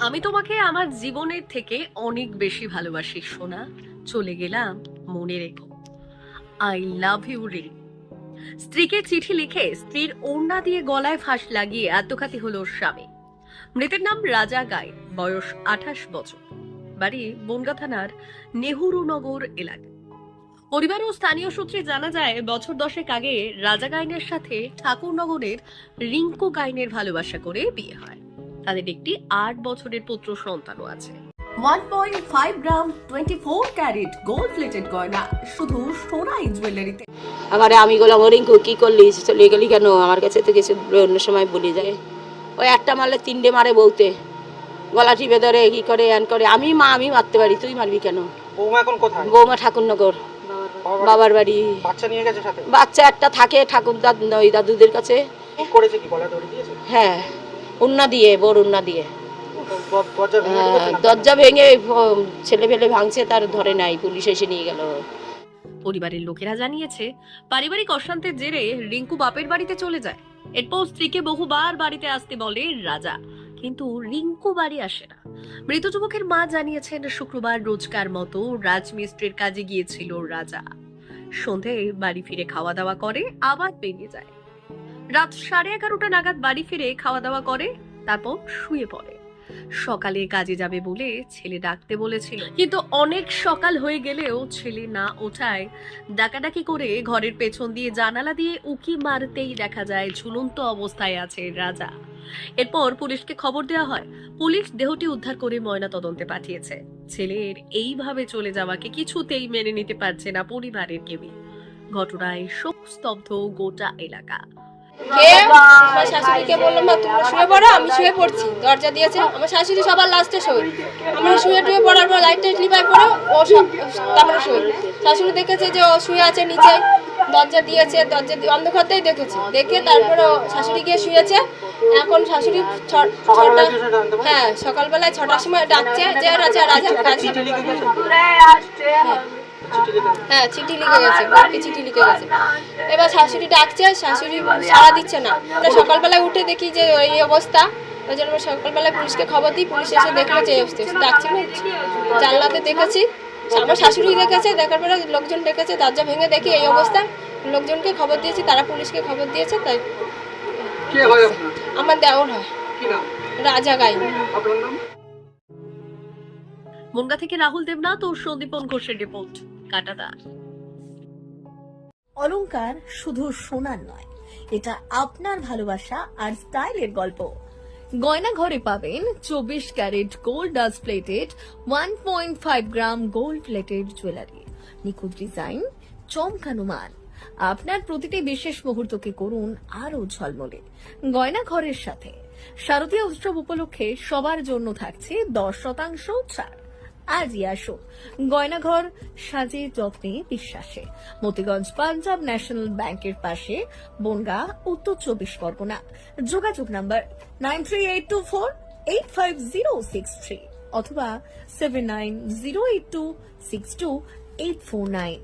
আমি তোমাকে আমার জীবনের থেকে অনেক বেশি ভালোবাসি, সোনা। চলে গেলাম, মনে রেখো। আই লাভ ইউ রে। স্ত্রীকে চিঠি লিখে স্ত্রীর ওড়না দিয়ে গলায় ফাঁস লাগিয়ে আত্মঘাতী হলো স্বামী। মৃতের নাম রাজা গাই, বয়স আঠাশ বছর। বাড়ি বনগা থানার নেহুরুনগর এলাকা। পরিবার ও স্থানীয় সূত্রে জানা যায়, বছর দশেক আগে রাজা গাইনের সাথে ঠাকুরনগরের রিঙ্কু গাইনের ভালোবাসা করে বিয়ে হয়। তাদের একটি আট বছরের পুত্র সন্তানও আছে। One point five gram twenty four carat gold plated গয়না শুধু সোনাই জুয়েলারিতে আমারে আমি ও রিঙ্কু কি করলি? চলে গেলি কেন? আমার কাছে তো কিছু অন্য সময় বলে যায়। ওই একটা মারলে তিনটে মারে বউতে। গলা টিপে ধরে কি করে এন করে। আমি মা আমি মারতে পারি তুই মারবি কেন? বৌমা এখন কোথায়? বৌমা ঠাকুরনগর। বাবার বাড়ি। বাচ্চা নিয়ে গেছে সাথে? বাচ্চা একটা থাকে ঠাকুর দাদ ওই দাদুদের কাছে। কি করেছে কি গলা দড়ি দিয়েছে? হ্যাঁ। উন্না দিয়ে বড় উন্না দিয়ে। দরজা ভেঙে ও- ছেলে ফেলে ভাঙছে তার ধরে নাই পুলিশ এসে নিয়ে গেল। পরিবারের লোকেরা জানিয়েছে পারিবারিক অশান্তের জেরে রিঙ্কু বাপের বাড়িতে চলে যায়। এরপর স্ত্রীকে বহুবার বাড়িতে আসতে বলে রাজা। কিন্তু রিঙ্কু বাড়ি আসে না। মৃত যুবকের মা জানিয়েছেন শুক্রবার রোজকার মতো রাজমিস্ত্রির কাজে গিয়েছিল রাজা। সন্ধে বাড়ি ফিরে খাওয়া দাওয়া করে আবার বেরিয়ে যায়। রাত সাড়ে এগারোটা নাগাদ বাড়ি ফিরে খাওয়া দাওয়া করে, তারপর শুয়ে পড়ে। সকালে কাজে যাবে বলে ছেলে ডাকতে বলেছিল কিন্তু অনেক সকাল হয়ে গেলেও ছেলে না ওঠায় ডাকাডাকি করে ঘরের পেছন দিয়ে জানালা দিয়ে উকি মারতেই দেখা যায় ঝুলন্ত অবস্থায় আছে রাজা। এরপর পুলিশকে খবর দেওয়া হয়, পুলিশ দেহটি উদ্ধার করে ময়না তদন্তে পাঠিয়েছে। ছেলের এইভাবে চলে যাওয়াকে কিছুতেই মেনে নিতে পারছে না পরিবারের কেউই। ঘটনায় শোক স্তব্ধ গোটা এলাকা। কে? আমার শাশুড়িকে বললাম না তোমরা শুয়ে পড়ো আমি শুয়ে পড়ছি। দরজা দিয়েছে। আমার শাশুড়ি সবার লাস্টে শোয়। আমরা শুয়ে টুয়ে পড়ার পর লাইট টাইট লিপাই পড়ে ও তারপরে শোয়। শাশুড়ি দেখেছে যে ও শুয়ে আছে নিচে। দরজা দিয়েছে দরজা দিয়ে অন্ধকারতেই দেখেছে। দেখে তারপরে ও শাশুড়ি গিয়ে শুয়েছে। এখন শাশুড়ি ছ- ছটা? হ্যাঁ সকালবেলায় ছটার সময় ডাকছে যে রাজা রাজা গেছে হ্যাঁ চিঠি লিখে গেছে। হ্যাঁ চিঠি লিখে গেছে বউকে চিঠি লিখে গেছে। এবার শাশুড়ি ডাকছে শাশুড়ি সাড়া দিচ্ছে না। আমরা সকালবেলায় উঠে দেখি যে এই অবস্থা। ওই জন্য আমরা সকালবেলায় পুলিশকে খবর দিই পুলিশ এসে দেখল যে এই অবস্থা ডাকছে না জানলাতে দেখেছি। আমার শাশুড়ি দেখেছে দেখার পরে লোকজন ডেকেছে দরজা ভেঙে দেখি এই অবস্থা। লোকজনকে খবর দিয়েছি তারা পুলিশকে খবর দিয়েছে তাই। কে আমার দেওর হয়। রাজা গাই। আপনার নাম? মনগা থেকে রাহুল দেবনাথ ও সন্দীপন ঘোষের রিপোর্ট। কাটাদা অলংকার শুধু সোনার নয়, এটা আপনার ভালোবাসা আর স্টাইলের গল্প। গয়না ঘরে পাবেন চব্বিশ carat gold dust plated one point five gram gold plated jewellery নিখুঁত ডিজাইন চমকানো মান আপনার প্রতিটি বিশেষ মুহূর্তকে করুন আরও ঝলমলে। গয়না ঘরের সাথে। শারদীয় উৎসব উপলক্ষে সবার জন্য থাকছে দশ শতাংশ ছাড়। আজই আসো গয়নাঘর সাজে যত্নে বিশ্বাসে। মতিগঞ্জ পাঞ্জাব ন্যাশনাল ব্যাংকের পাশে বনগা, উত্তর চব্বিশ পরগনা। যোগাযোগ number nine three eight two four eight five zero six three অথবা seven nine zero eight two six two eight four nine.